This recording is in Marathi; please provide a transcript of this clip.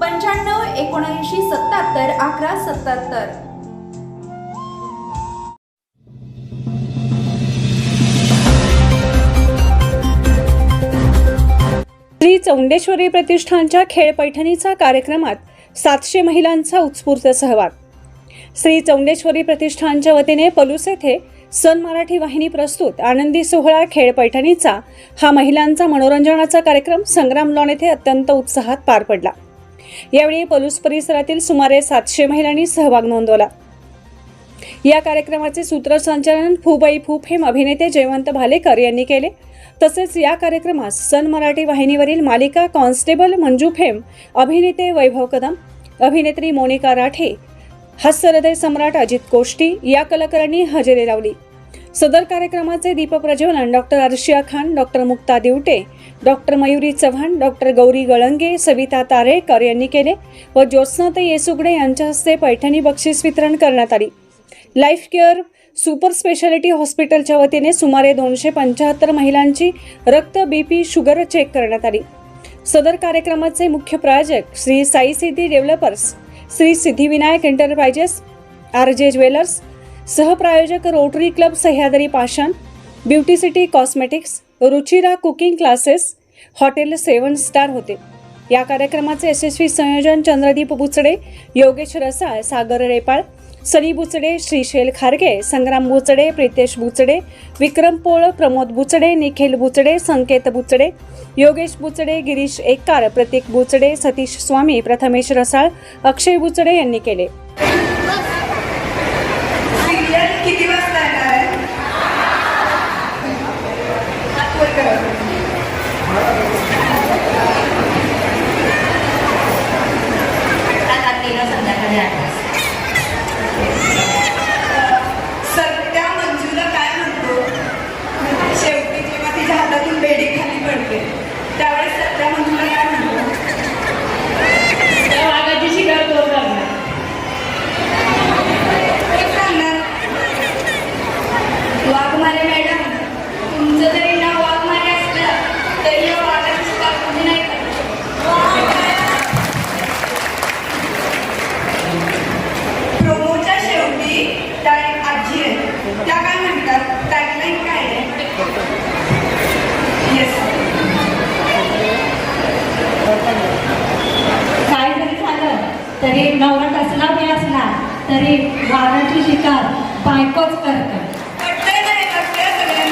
पंच्याण्णव एकोणऐंशी सत्याहत्तर अकरा सत्याहत्तर. श्री चौंडेश्वरी प्रतिष्ठानच्या खेळ पैठणीचा कार्यक्रमात सातशे महिलांचा उत्स्फूर्त सहभाग. श्री चौंडेश्वरी प्रतिष्ठानच्या वतीने पलूस येथे सन मराठी वाहिनी प्रस्तुत आनंदी सोहळा खेळ पैठणीचा हा महिलांचा मनोरंजनाचा कार्यक्रम संग्राम लॉन येथे अत्यंत उत्साहात पार पडला. यावेळी पलूस परिसरातील सुमारे सातशे महिलांनी सहभाग नोंदवला. या कार्यक्रमाचे सूत्रसंचालन फुबाई फू हे अभिनेते जयवंत भालेकर यांनी केले. तसेच या कार्यक्रमास सन मराठी वाहिनीवरील मालिका कॉन्स्टेबल मंजू फेम अभिनेते वैभव कदम अभिनेत्री मोनिका राठे हास्यहृदय सम्राट अजित कोष्टी या कलाकारांनी हजेरी लावली. सदर कार्यक्रमाचे दीपप्रज्वलन doctor Arshiya Khan doctor Mukta Divate doctor Mayuri Chavan doctor Gauri Galange Savita Tarekar यांनी केले व ज्योत्स्नाताई येसुगडे यांच्या हस्ते पैठणी बक्षीस वितरण करण्यात आली. लाईफ केअर सुपर स्पेशालिटी हॉस्पिटलच्या वतीने सुमारे दोनशे पंच्याहत्तर महिलांची रक्त बीपी शुगर चेक करण्यात आली. सदर कार्यक्रमाचे मुख्य प्रायोजक Shri Sai Siddhi developers Shri Siddhivinayak enterprises R J jewellers सहप्रायोजक Rotary club Sahyadri Pashan beauty city cosmetics Ruchira cooking classes hotel seven star होते. या कार्यक्रमाचे यशस्वी संयोजन चंद्रदीप बुचडे योगेश रसाळ सागर रेपाळ सनी बुचडे श्रीशैल खारगे संग्राम बुचडे प्रितेश बुचडे विक्रम पोळ प्रमोद बुचडे निखिल बुचडे संकेत बुचडे योगेश बुचडे गिरीश एकार प्रतीक बुचडे सतीश स्वामी प्रथमेश रसाळ अक्षय बुचडे यांनी केले. सत्या मंजूला काय म्हणतो? शेवटी जेव्हा तिच्या हातातून बेडी खाली पडते त्यावेळेस सत्या मंजूला काय म्हणतो? त्या वाघाची शिकार हे सांगणार वाघमारे मॅडम तुमचं जरी नाव तरी या वाघाची शेवटी त्या काय म्हणतात? काय आहे? येस झालं तरी नवरा कसला बी असला तरी वाघाची शिकार बायकोच करतात.